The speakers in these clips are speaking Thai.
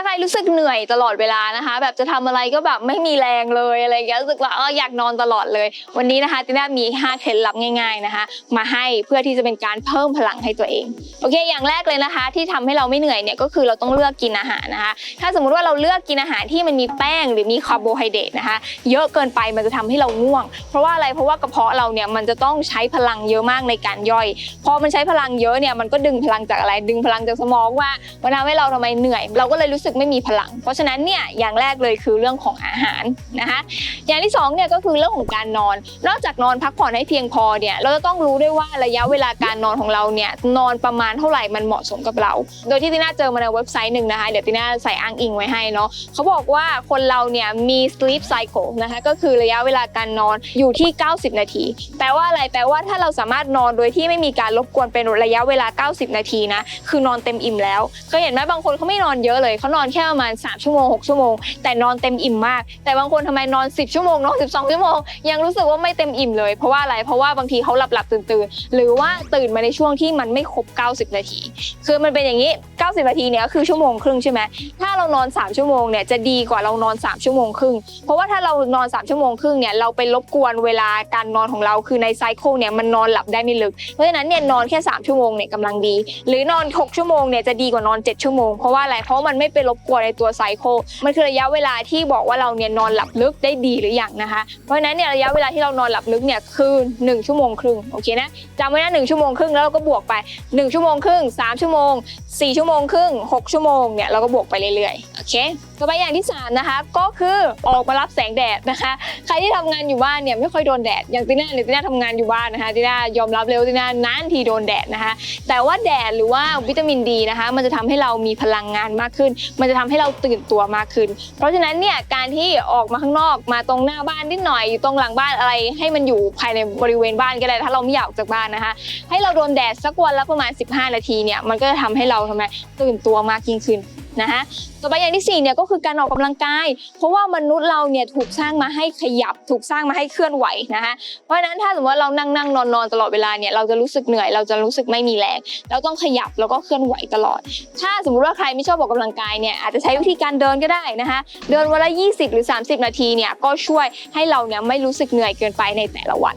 าใครรู้สึกเหนื่อยตลอดเวลานะคะ แบบจะทำอะไรก็แบบไม่มีแรงเลยอะไรอย่างเงี้ยรู้สึกว่าเอออยากนอนตลอดเลย วันนี้นะคะติน่ามี5เคล็ดลับง่าย ๆนะคะ มาให้เพื่อที่จะเป็นการเพิ่มพลังให้ตัวเองโอเค อย่างแรกเลยนะคะ ที่ทำให้เราไม่เหนื่อยเนี่ยก็คือเราต้องเลือกกินอาหารนะคะ ถ้าสมมุติว่าเราเลือกกินอาหารที่มันมีแป้งหรือมีคาร์โบไฮเดรตนะคะ เยอะเกินไปมันจะทำให้เราง่วง เพราะว่าอะไรเพราะว่ากระเพาะเราเนี่ยมันจะต้องใช้พลังเยอะมากในการย่อย พอมันใช้พลังเยอะเนี่ยมันก็ดึงพลังจากอะไรดึงพลังจากสมองว่ามันทำให้เราทำไมเหนื่อย เราก็เลยรู้สึกไม่มีพลัง เพราะฉะนั้นเนี่ยอย่างแรกเลยคือเรื่องของอาหารนะคะ อย่างที่สองเนี่ยก็คือเรื่องของการนอน นอกจากนอนพักผ่อนให้เพียงพอเนี่ยเราจะต้องรู้ด้วยว่าระยะเวลาการนอนของเราเนี่ยนอนประมาณเท่าไหร่มันเหมาะสมกับเรา โดยที่ติน่าเจอมาในเว็บไซต์หนึ่งนะคะเดี๋ยวติน่าใส่อ้างอิงไว้ให้เนาะเขาบอกว่าคนเราเนี่ยมี sleep cycle นะคะก็คือระยะเวลาการนอนอยู่ที่ 90 นาที แปลว่าอะไรแปลว่าถ้าเราสามารถนอนโดยที่ไม่มีการรบกวนเป็นระยะเวลา 90 นาทีนะคือนอนเต็มอิ่มแล้วเคยเห็นไหมบางคนเขาไม่นอนเยอะเลยเขานอนอนแค่ประมาณ3ชั่วโมง6ชั่วโมงแต่นอนเต็มอิ่มมาก แต่บางคนทำไมนอน 10 ชั่วโมงนอน12 ชั่วโมงยังรู้สึกว่าไม่เต็มอิ่มเลย เพราะว่าอะไรเพราะว่าบางทีเขาหลับหลับตื่นตื่นหรือว่าตื่นมาในช่วงที่มันไม่ครบ 90 นาที คือมันเป็นอย่างนี้ 90 นาทีเนี่ยก็คือชั่วโมงครึ่งใช่ไหมถ้าเรานอน 3 ชั่วโมงเนี่ยจะดีกว่าเรานอน 3 ชั่วโมงครึ่งเพราะว่าถ้าเรานอน 3 ชั่วโมงครึ่งเนี่ยเราไปรบกวนเวลาการนอนของเราคือในไซเคิลเนี่ยมันนอนหลับได้ไม่ลึกเพราะฉะนั้นเนี่ยนอนแค่ 3 ชั่วโมงเนี่ยกำลังดี หรือนอน 6 ชั่วโมงเนี่ยจะดีกว่านอน 7 ชั่วโมงเพราะว่าอะไรเพราะมันไม่ไปรบกวนในตัวไซโค มันคือระยะเวลาที่บอกว่าเราเนี่ยนอนหลับลึกได้ดีหรือยังนะคะ เพราะฉะนั้นเนี่ยระยะเวลาที่เรานอนหลับลึกเนี่ยคือ 1 ชั่วโมงครึ่งโอเคนะจำไว้นะหชั่วโมงครึ่งแล้วเราก็บวกไป 1 ชั่วโมงครึ่ง3ชั่วโมง 4 ชั่วโมงครึ่ง6ชั่วโมงเนี่ยเราก็บวกไปเรื่อยๆโอเค ต่อไปอย่างที่สามนะคะก็คือออกมารับแสงแดดนะคะ ใครที่ทำงานอยู่บ้านเนี่ยไม่ค่อยโดนแดดอย่างติน่าเนี่ยติน่าทำงานอยู่บ้านนะคะติน่ายอมรับเลยว่าติน่านานทีโดนแดดนะคะ แต่ว่าแดดหรือว่าวิตามินดีนะคะ มันจะทำให้เรามีพลังงานมากขึ้น มันจะทำให้เราตื่นตัวมากขึ้น เพราะฉะนั้นเนี่ยการที่ออกมาข้างนอกมาตรงหน้าบ้านนิดหน่อยอยู่ตรงหลังบ้านอะไร ให้มันอยู่ภายในบริเวณบ้านก็ได้ถ้าเราไม่อยากออกจากบ้านนะคะ ให้เราโดนแดดสักวันละประมาณ 15 นาทีเนี่ยมันก็จะทำให้เราทำไมตื่นตัวมากยิ่งขึ้น นะคะต่อไปอย่างที่สี่เนี่ยก็คือการออกกำลังกาย เพราะว่ามนุษย์เราเนี่ยถูกสร้างมาให้ขยับ ถูกสร้างมาให้เคลื่อนไหวนะคะเพราะฉะนั้นถ้าสมมติว่าเรานั่งนั่งนอนนอนตลอดเวลาเนี่ยเราจะรู้สึกเหนื่อยเราจะรู้สึกไม่มีแรงเราต้องขยับแล้วก็เคลื่อนไหวตลอด ถ้าสมมติว่าใครไม่ชอบออกกำลังกายเนี่ยอาจจะใช้วิธีการเดินก็ได้นะคะ เดินวันละ 20 หรือ 30 นาทีเนี่ยก็ช่วยให้เราเนี่ยไม่รู้สึกเหนื่อยเกินไปในแต่ละวัน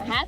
นะคะ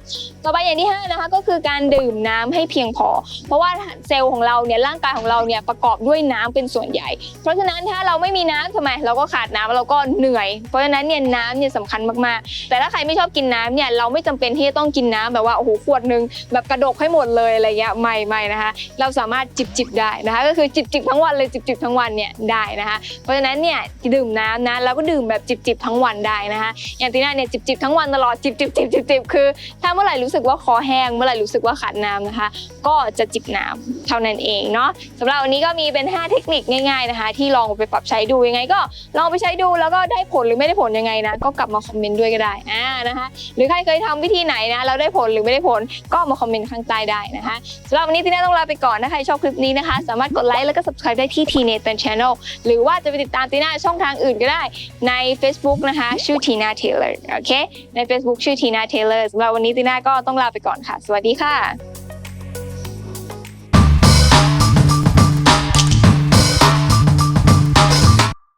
ต่อไปอย่างที่ห้านะคะก็คือการดื่มน้ำให้เพียงพอ เพราะว่าเซลล์ของเราเนี่ยร่างกายของเราเนี่ยประกอบด้วยน้ำเป็นส่วนใหญ่ เพราะฉะนั้นถ้าเราไม่มีน้ำทำไมเราก็ขาดน้ำเราก็เหนื่อย เพราะฉะนั้นเนี่ยน้ำเนี่ยสำคัญมากๆ แต่ถ้าใครไม่ชอบกินน้ำเนี่ยเราไม่จำเป็นที่จะต้องกินน้ำแบบว่าโอ้โหขวดหนึงแบบกระดกให้หมดเลยอะไรเงี้ยไม่ไม่นะคะเราสามารถจิบจิบได้นะคะก็คือจิบจิบทั้งวันเลยจิบจิบทั้งวันเนี่ยได้นะคะ เพราะฉะนั้นเนี่ยดื่มน้ำนะแล้วก็ดื่มแบบจิบจิบทั้งวันได้นะคะอย่างตีน่าเนี่ยจิบจิบทั้งวันตลอดจิบจิบจิบจิบจิบคือถ้าเมื่อไหร่รู้สึกว่าคอแห้งเมื่อไหร่รู้สึกว่าขาดน้ำนะคะ ก็จะจิบน้ำเท่านั้นเองเนาะสำหรับวันนี้ก็มีเป็น 5 เทคนิคง่าย ๆนะคะ ที่ลองไปปรับใช้ดูยังไง ก็ลองไปใช้ดูแล้วก็ได้ผลหรือไม่ได้ผลยังไงนะก็กลับมาคอมเมนต์ด้วยก็ได้อ่านะคะ หรือใครเคยทำวิธีไหนนะแล้วได้ผลหรือไม่ได้ผลก็มาคอมเมนต์ข้างใต้ได้นะคะสำหรับวันนี้ทีน่าต้องลาไปก่อนนะใครชอบคลิปนี้นะคะ สามารถกดไลค์แล้วก็ subscribe ได้ที่ T Nathan Channel หรือว่าจะไปติดตามตีน่าช่องทางอื่นก็ได้ใน Facebook นะคะ ชื่อ Tina Taylor โอเคใน Facebook ชื่อ Tina Taylor ำหรับวันนี้ตีน่าก็ต้องลาไปก่อนค่ะ สวัสดีค่ะ